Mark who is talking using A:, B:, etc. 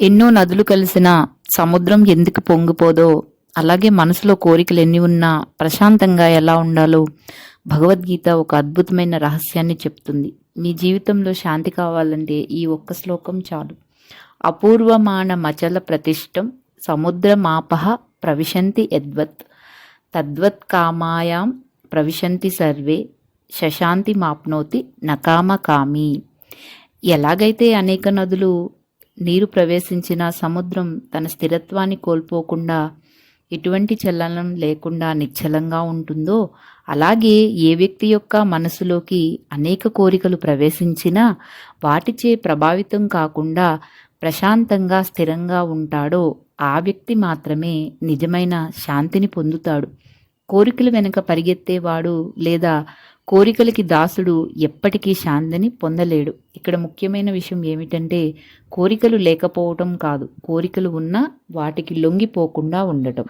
A: ఎన్నో నదులు కలిసిన సముద్రం ఎందుకు పొంగిపోదో అలాగే మనసులో కోరికలు ఎన్ని ఉన్నా ప్రశాంతంగా ఎలా ఉండాలో భగవద్గీత ఒక అద్భుతమైన రహస్యాన్ని చెప్తుంది. మీ జీవితంలో శాంతి కావాలంటే ఈ ఒక్క శ్లోకం చాలు. అపూర్వమాన మచల ప్రతిష్టం సముద్రమాపహ ప్రవిశంతి యద్వత్. తద్వత్ కామాయాం ప్రవిశంతి సర్వే శశాంతి మాప్నోతి నకామ కామి ఎలాగైతే అనేక నదులు నీరు ప్రవేశించిన సముద్రం తన స్థిరత్వాన్ని కోల్పోకుండా ఎటువంటి చలనం లేకుండా నిశ్చలంగా ఉంటుందో అలాగే ఏ వ్యక్తి యొక్క మనసులోకి అనేక కోరికలు ప్రవేశించినా వాటిచే ప్రభావితం కాకుండా ప్రశాంతంగా స్థిరంగా ఉంటాడో ఆ వ్యక్తి మాత్రమే నిజమైన శాంతిని పొందుతాడు. కోరికలు వెనుక పరిగెత్తేవాడు లేదా కోరికలకి దాసుడు ఎప్పటికీ శాంతిని పొందలేడు. ఇక్కడ ముఖ్యమైన విషయం ఏమిటంటే కోరికలు లేకపోవటం కాదు. కోరికలు ఉన్నా వాటికి లొంగిపోకుండా ఉండటం.